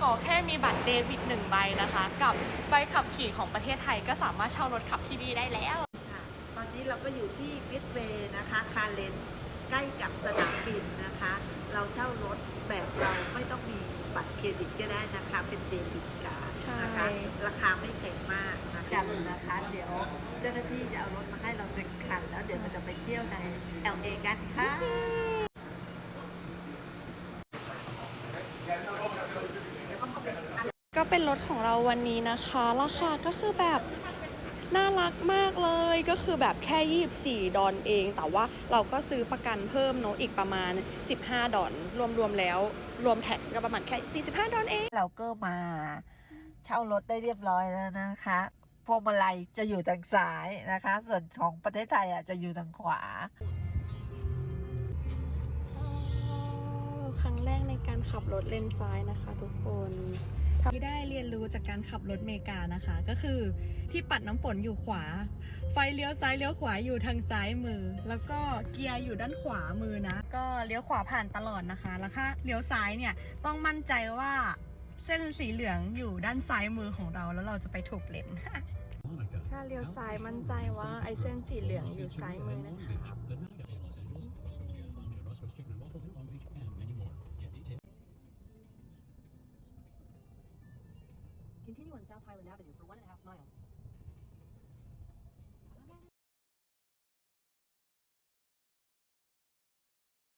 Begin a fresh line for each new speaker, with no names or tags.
ขอแค่มีบัตรเดบิตหนึ่งใบนะคะ กับใบขับขี่ของประเทศไทยก็สามารถเช่ารถขับที่นี่ได้แล้ว
ค่ะตอนนี้เราก็อยู่ที่ฟิตเวย์นะคะ คาเลนใกล้กับสนามบินนะคะ เราเช่ารถแบบเราไม่ต้องมีบัตรเครดิตก็ได้นะคะ เป็นเดบิตการ์ดนะคะ
ใช่
ราคาไม่แพงมากนะคะกันนะคะ เดี๋ยวเจ้าหน้าที่จะเอารถมาให้เราหนึ่งคัน แล้วเดี๋ยวเราจะไปเที่ยวใน LA กันค่ะ
ก็เป็นรถของเราวันนี้นะคะ ราคาก็คือแบบน่ารักมากเลยก็คือแบบแค่ 24 ดอลเอง แต่ว่าเราก็ซื้อประกันเพิ่มเนอะอีกประมาณ 15 ดอลรวมๆแล้ว รวมแท็กซ์ก็ประมาณแค่ 45 ดอลเอง
เราก็มาเช่ารถได้เรียบร้อยแล้วนะคะพวงมาลัยจะอยู่ทางซ้ายนะคะ ส่วนของประเทศไทยอะจะอยู่ทางขวา
ครั้งแรกในการขับรถเลนซ้ายนะคะทุกคน ที่ได้เรียนรู้จากการขับรถเมกานะคะ ก็คือที่ปัดน้ำฝนอยู่ขวา ไฟเลี้ยวซ้ายเลี้ยวขวาอยู่ทางซ้ายมือ แล้วก็เกียร์อยู่ด้านขวามือนะ ก็เลี้ยวขวาผ่านตลอดนะคะ แล้วถ้าเลี้ยวซ้ายเนี่ยต้องมั่นใจว่าเส้นสีเหลืองอยู่ด้านซ้ายมือของเราแล้วเราจะไปถูกเลนถ้าเลี้ยวซ้ายมั่นใจว่าไอเส้นสีเหลืองอยู่ซ้ายมือนะคะ
Continue on South Highland Avenue for one and a half miles.